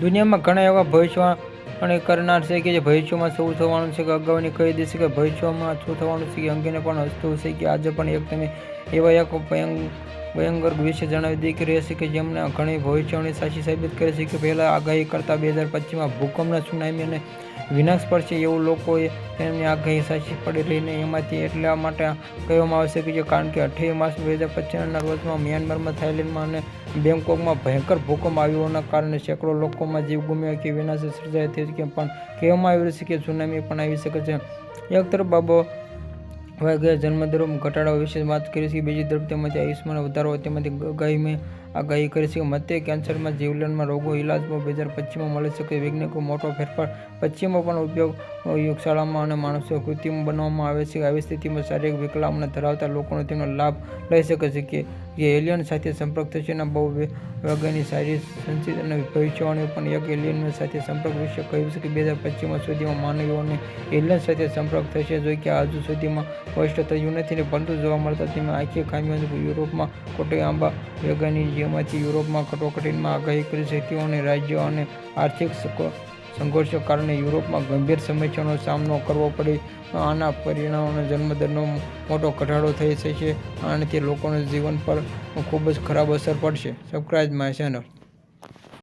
દુનિયામાં ઘણા એવા ભવિષ્યવાણી કરનાર છે કે જે ભવિષ્યમાં શું થવાનું છે, કે અગાઉની કહી દેશે કે ભવિષ્યમાં શું થવાનું છે, કે અંગેને પણ હસતું હશે, કે આજે પણ એક તમે એવા એક ભયંકર વિશે જણાવી દઈ કે રહેશે કે જેમને ઘણી ભવિષ્યવાણી સાચી સાબિત કરે છે કે પહેલાં આગાહી કરતાં બે હજાર પચીસમાં ભૂકંપના સુનામી અને વિનાશ પડશે એવું લોકોએ તેમની આગાહી સાચી પડી રહીને એમાંથી એટલા માટે કહેવામાં આવશે કે જે કારણ કે અઠ્યાવીસ માર્ચ બે હજાર પચીસના રોજમાં મ્યાનમારમાં, થાઇલેન્ડમાં અને બેંકોકમાં ભયંકર ભૂકંપ આવ્યોના કારણે સેંકડો લોકોમાં જીવ ગુમ્યો કે વિનાશ સર્જાય તે પણ કહેવામાં આવ્યું છે કે સુનામી પણ આવી શકે છે. એક તરફ બાબો વાઘે જન્મદરો ઘટાડા વિશે વાત કરી છે બીજી તરફ તેમાંથી આયુષ્યમાન વધારો તેમાંથી આગાહી મેં આગાહી કરી છે કે મધ્ય કેન્સરમાં જીવલેણમાં રોગો ઇલાજમાં બે હજાર પચીસમાં મળી શકે વૈજ્ઞાનિકો મોટો ફેરફાર પશ્ચિમમાં પણ ઉપયોગ, યોગશાળામાં અને માણસો કૃત્રિમ બનાવવામાં આવે છે. આવી સ્થિતિમાં શારીરિક વિકલાંગના ધરાવતા લોકોનો તેનો લાભ લઈ શકે છે કે જે એલિયન સાથે સંપર્ક થશે અને બહુ વગરની સારી સંચિત અને ભવિષ્યવાણીઓ પણ એક એલિયન સાથે સંપર્ક વિશે કહ્યું છે કે બે હજાર પચીસમાં સુધીમાં માનવીઓને એલિયન સાથે સંપર્ક થશે. જો કે હજુ સુધીમાં સ્પષ્ટ થયું નથી, પરંતુ જોવા મળતા તેમાં આખી ખામીઓ યુરોપમાં કોટે આંબા, વેગાની જેમાંથી યુરોપમાં કટોકટીમાં આગાહી કરી છે તેઓને રાજ્યો અને આર્થિક સંઘર્ષો કારણે યુરોપમાં ગંભીર સમસ્યાનો સામનો કરવો પડે. આના પરિણામે જન્મદરનો મોટો ઘટાડો થઈ શકે છે અને તે લોકોના જીવન પર ખૂબ જ ખરાબ અસર પડશે. Subscribe my channel.